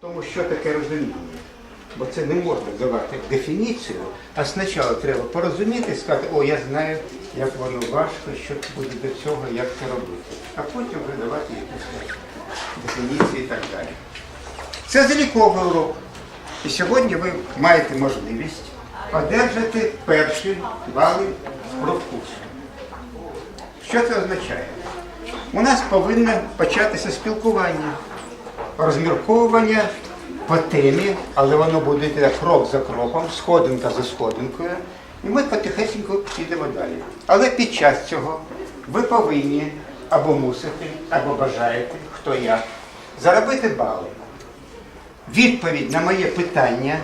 Тому що таке розуміння? Бо це не можна давати дефініцію, а спочатку треба порозуміти і сказати, о, я знаю, як воно важко, що буде до цього, як це робити. А потім вже давати якісь дефініції і так далі. Це заліковий урок. І сьогодні ви маєте можливість одержати перші бали з профкурсу. Що це означає? У нас повинно початися спілкування, розмірковування по темі, але воно буде йти крок за кроком, сходинка за сходинкою, і ми потихесенько підемо далі. Але під час цього ви повинні або мусите, або бажаєте, хто як, заробити бали. Відповідь на моє питання,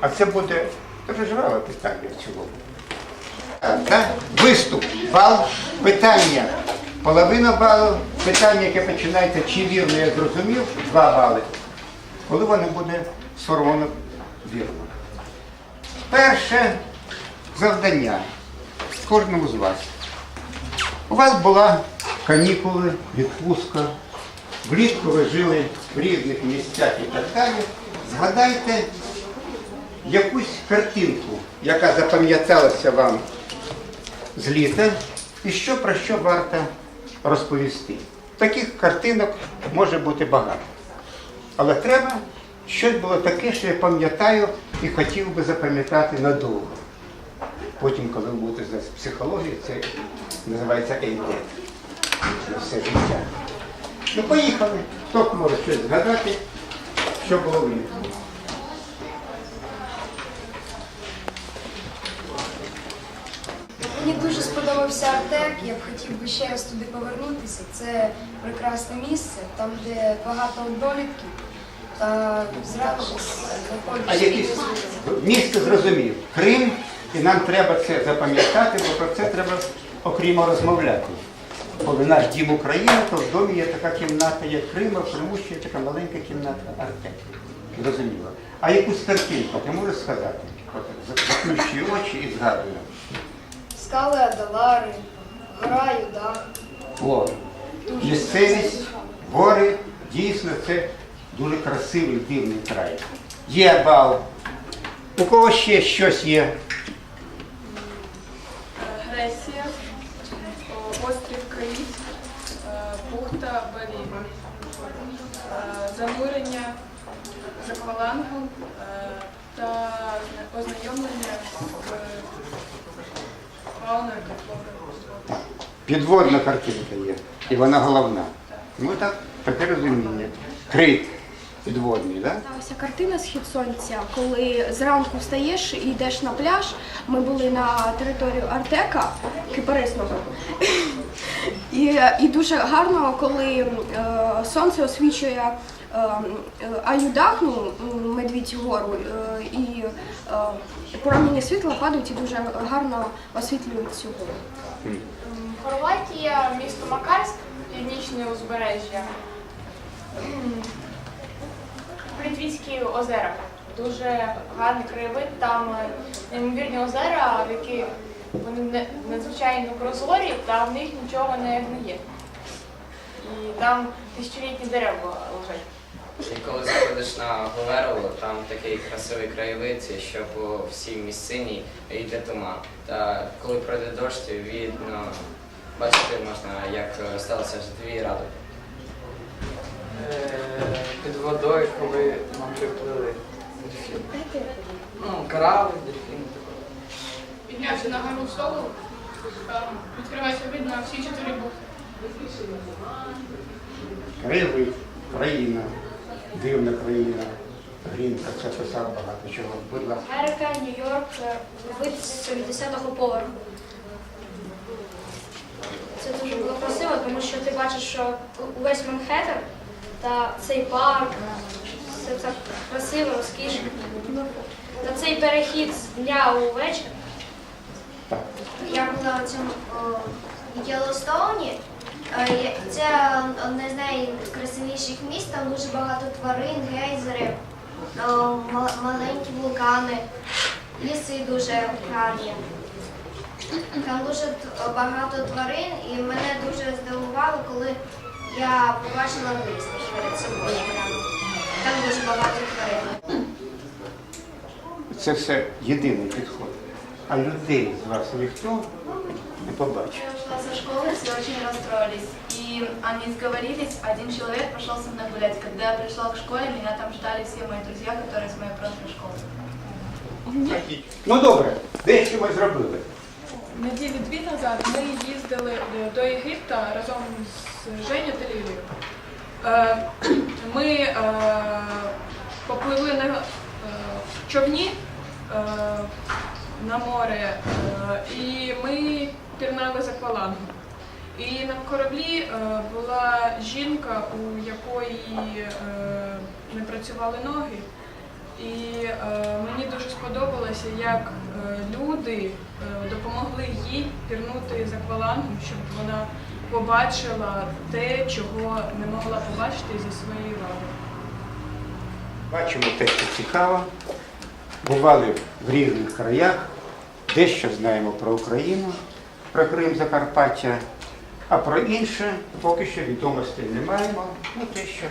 а це буде дуже жваве питання в цілому. Так? Виступ, бал, питання. Половина балу, питання, яке починається, чи вірно я зрозумів, два бали. Коли воно буде сформовано вірно. Перше завдання кожному з вас. У вас була канікули, відпустка. Влітку ви жили в різних місцях і так далі. Згадайте якусь картинку, яка запам'яталася вам з літа, і що про що варто розповісти. Таких картинок може бути багато. Але треба щось було таке, що я пам'ятаю і хотів би запам'ятати надовго. Потім, коли ви будете знати психологію, це називається ейдет. На все життя. Ну, поїхали. Хто може щось згадати, що було влітку? Мені дуже сподобався Артек, я б хотів би ще раз туди повернутися. Це прекрасне місце, там де багато однолітків. Та зразу А виходиш. якісь місто зрозумів. Крим, і нам треба це запам'ятати, бо про це треба окремо розмовляти. Коли наш дім Україна, то в домі є така кімната, як Крим, а в Криму ще є така маленька кімната Артек. Зрозуміло. А якусь картинку ти можеш сказати? От, за- Заплющуй очі і згадуй. Скали Адалари, гора Юда. О, місцевість, гори, дійсно, це дуже красивий дивний край. Є бал. У кого ще щось є? Греція, о, острів Каїт, е, бухта Баріга, е, занурення з аквалангом е, та ознайомлення з. Підводна картинка є, і вона головна. Ну так, таке розуміння. Крит підводний, так? Та Ось картина Схід сонця, коли зранку встаєш і йдеш на пляж. Ми були на територію Артека Кипарисного. І, і дуже гарно, коли е, сонце освічує е, е, Аюдах, ну, м, медвідь гору, е, і е, промені світла падають і дуже гарно освітлюють цю гору. Хорватія, місто Макарськ, північне узбережжя. Плітвіцькі озера. Дуже гарний краєвид, там е, неймовірні озера, які вони надзвичайно прозорі, та в них нічого не гниє. І там тисячолітні дерева лежать. І коли заходиш на Говерло, там такий красивий краєвид, що по всій місцині йде туман. Та коли пройде дощ, видно, бачити можна, як е, сталося житлові радуги. Е, під водою, коли нам приплили дельфіни. Ну, корабль, дельфіни таке. Піднявся на гору Солу, відкривається вид на всі чотири бухти. Краєвид, країна, дивна країна. Грінка це писав багато чого. Будь ласка. Америка, Нью-Йорк, е, вид з 70-го поверху. Це дуже було красиво, тому що ти бачиш, що увесь Манхеттен та цей парк, все це красиво, розкішно. Та цей перехід з дня у вечір. Я була у цьому Єлостоуні. Е, Це одне з найкрасивіших міст, там дуже багато тварин, гейзери, маленькі вулкани, ліси дуже гарні. Там дуже багато тварин і мене дуже здивувало, коли я побачила лист перед собою. Там дуже багато тварин. Це все єдиний підход. А людей з вас ніхто не побачив. Я ушла со школы, все очень расстроились. И они сговорились, один человек пошел со мной гулять. Когда я пришла к школе, меня там ждали все мои друзья, которые с моей прошлой школы. Ну добре, дещо ми зробили. Неділі дві назад ми їздили е, до Єгипта разом з Женю та Лілією. Е, Ми е, попливли на е, човні е, на море, е, і ми пірнали за аквалангом. І на кораблі е, була жінка, у якої е, не працювали ноги. І е, мені дуже сподобалося, як люди допомогли їй пірнути з аквалангом, щоб вона побачила те, чого не могла побачити зі своєї ваги. Бачимо те, що цікаво. Бували в різних краях, дещо знаємо про Україну, про Крим Закарпаття, а про інше поки що відомостей не маємо. Ну, те, що...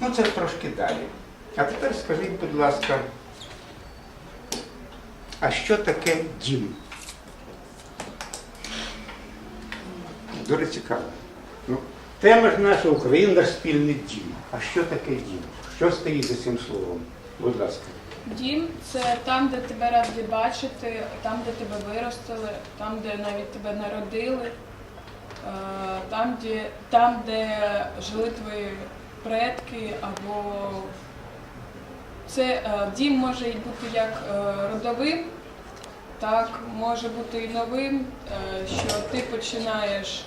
ну це трошки далі. А тепер скажіть, будь ласка, а що таке дім? Дуже цікаво. Ну, тема ж наша Україна спільний дім. А що таке дім? Що стоїть за цим словом? Будь ласка. Дім це там, де тебе раді бачити, там, де тебе виростили, там, де навіть тебе народили, е, там, де, там, де жили твої предки, або це е, дім може бути як е, родовим, так може бути і новим, що ти починаєш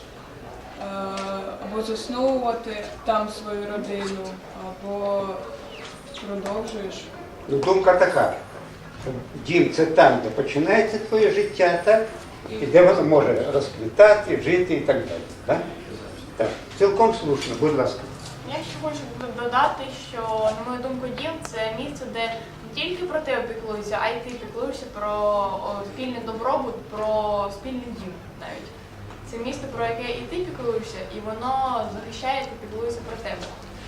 або засновувати там свою родину, або продовжуєш. Ну, думка така. Дім це там, де починається твоє життя, так? І де воно може розквітати, жити і так далі. Так? Так. Цілком слушно, будь ласка. Я ще хочу додати, що, на мою думку, дім це місце, де не тільки про тебе піклуються, а й ти піклуєшся про спільний добробут, про спільний дім навіть. Це місце, про яке і ти піклуєшся, і воно захищає та піклується про тебе.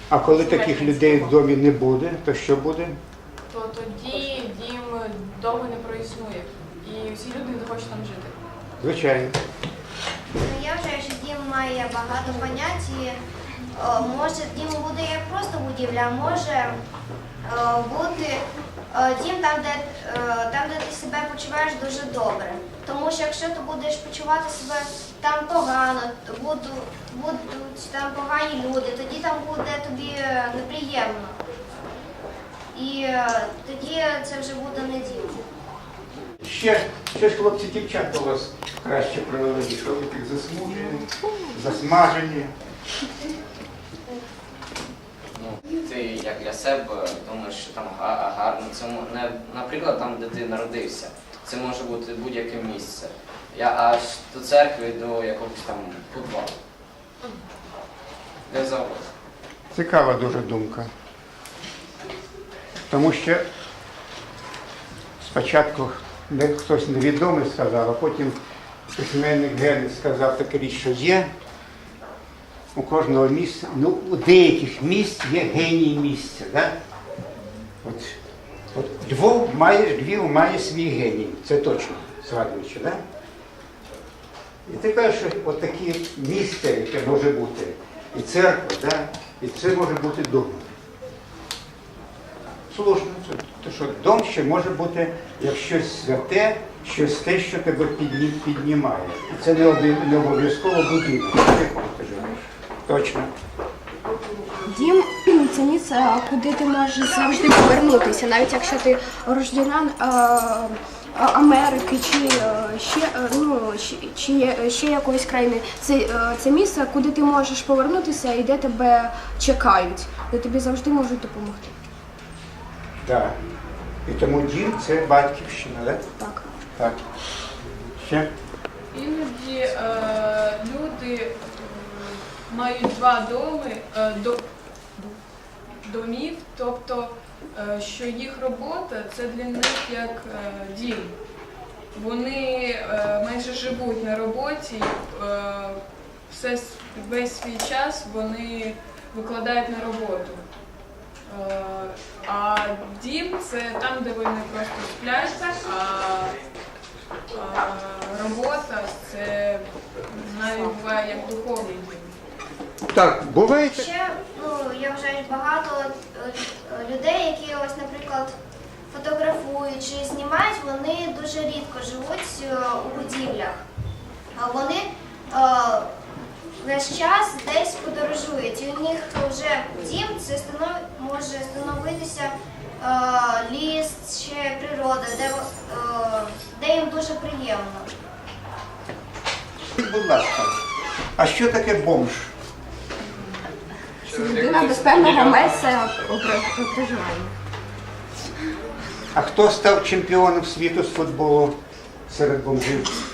А коли таких людей в домі не буде, то що буде? Довго не проіснує. І всі люди не захочуть там жити. Звичайно. Ну, я вважаю, що дім має багато понять і е, може дім буде як просто будівля, а може е, бути е, дім там, де, е, там, де ти себе почуваєш дуже добре. Тому що якщо ти будеш почувати себе там погано, то будуть, будуть там погані люди, тоді там буде тобі неприємно. І е, тоді це вже буде не дім. Ще, ще ж хлопці дівчата у вас краще провели, що ви так засмужені, засмажені. Ну, ти як для себе думаєш, що там гарно. Це не, наприклад, там, де ти народився. Це може бути будь-яке місце. Я аж до церкви, до якогось там підвалу. Де завгодно. Цікава дуже думка. Тому що спочатку хтось невідомий сказав, а потім письменник Генес сказав таке річ, що є у кожного місця, ну, у деяких місць є геній місця. Да? От, от Львов має, Львів має свій геній, це точно, згадуючи, да? І ти кажеш, що от таке місце, яке може бути, і церква, да? і це може бути дом. Слушно, це то що дом ще може бути як щось святе, щось те, що тебе підні, піднімає. І це не, обов'язково будинок. Точно. Дім це місце, куди ти можеш завжди повернутися, навіть якщо ти е, Америки чи ще ну чи, ще якоїсь країни. Це, це місце, куди ти можеш повернутися і де тебе чекають, де тобі завжди можуть допомогти. Да. І тому дім це батьківщина, да? Так. Так. Ще? Іноді е, люди е, мають два доми, е, до, домів, тобто, е, що їх робота це для них як е, дім. Вони е, майже живуть на роботі, е, все, с- весь свій час вони викладають на роботу. Е, А дім це там, де вони просто сплять, а, а робота це навіть буває як духовний дім. Так, буває. Ще ну, я вважаю багато е, людей, які ось, наприклад, фотографують чи знімають, вони дуже рідко живуть е, у будівлях. А вони весь час десь подорожують. І у них вже дім це станов... може становитися е, ліс чи природа, де, е, де їм дуже приємно. Будь ласка, а що таке бомж? Людина без певного місця проживання. А хто став чемпіоном світу з футболу серед бомжів?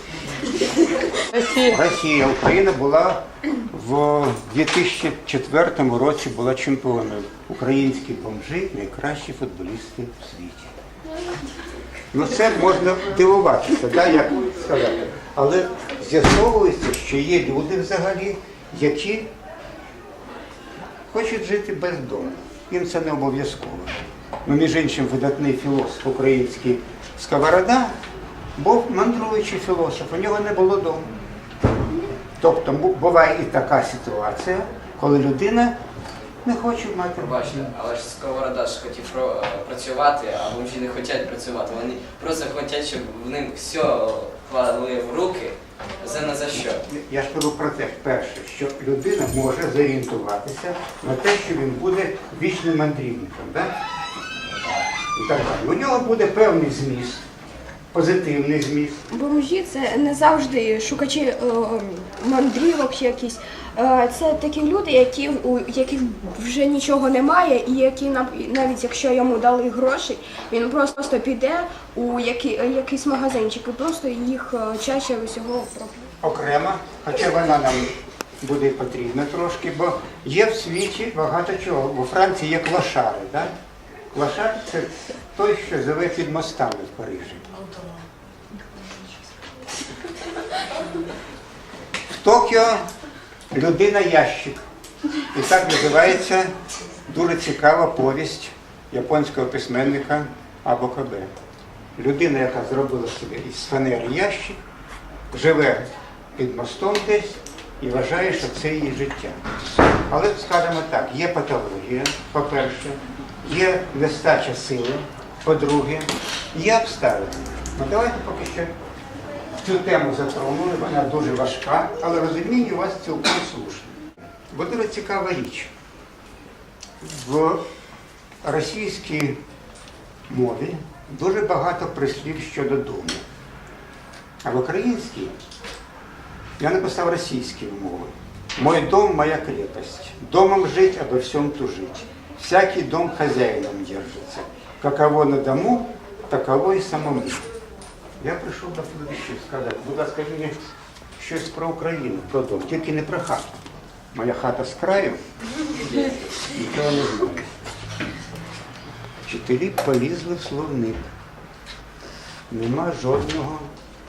Росія. Україна була в 2004 році була чемпіоном. Українські бомжі найкращі футболісти в світі. Ну це можна дивуватися, да, як сказати. Але з'ясовується, що є люди взагалі, які хочуть жити без дому. Їм це не обов'язково. Ну, між іншим, видатний філософ український Сковорода був мандруючий філософ, у нього не було дому. Тобто буває і така ситуація, коли людина не хоче мати. Пробачте, але ж Сковорода ж хотів працювати, а бомжі не хочуть працювати. Вони просто хочуть, щоб в ним все клали в руки. За не за що. Я ж кажу про те, перше, що людина може зорієнтуватися на те, що він буде вічним мандрівником. Да? І так далі. У нього буде певний зміст, позитивний зміст. Бомжі це не завжди шукачі е, мандрівок якісь. Е, це такі люди, які, у яких вже нічого немає, і які навіть якщо йому дали гроші, він просто піде у які, якийсь магазинчик і просто їх е, чаще усього проп'є. окремо, хоча вона нам буде потрібна трошки, бо є в світі багато чого. У Франції є клошари. Да? Клошар це той, що живе під мостами в Парижі. В Токіо людина ящик. І так називається дуже цікава повість японського письменника Або Кабе. Людина, яка зробила собі із фанери ящик, живе під мостом десь і вважає, що це її життя. Але скажімо так, є патологія, по-перше, є нестача сили, по-друге, є обставини. Ну давайте поки що цю тему затронули, вона дуже важка, але розуміння у вас цілком слушне. Бо дуже цікава річ. В російській мові дуже багато прислів щодо дому. А в українській я написав російською мовою. Мой дом – моя крепость. Домом жить, обо всем тужить. Всякий дом хозяином держится. Каково на дому, таково і самому. Я прийшов до Федорища сказати, будь ласка, мені щось про Україну, про дом, тільки не про хату. Моя хата з краю, нічого не знаю. Вчителі полізли в словник. Нема жодного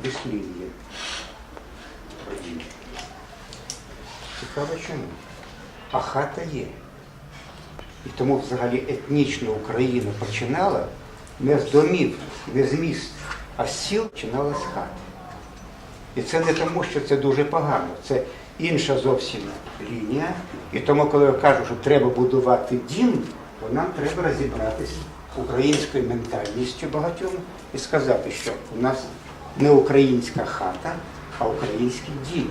прислів'я. Цікаво чому. А хата є. І тому взагалі етнічна Україна починала не з домів, не з міст, а з сіл починала з хати. І це не тому, що це дуже погано, це інша зовсім лінія. І тому, коли я кажу, що треба будувати дім, то нам треба розібратися українською ментальністю багатьом і сказати, що у нас не українська хата, а український дім.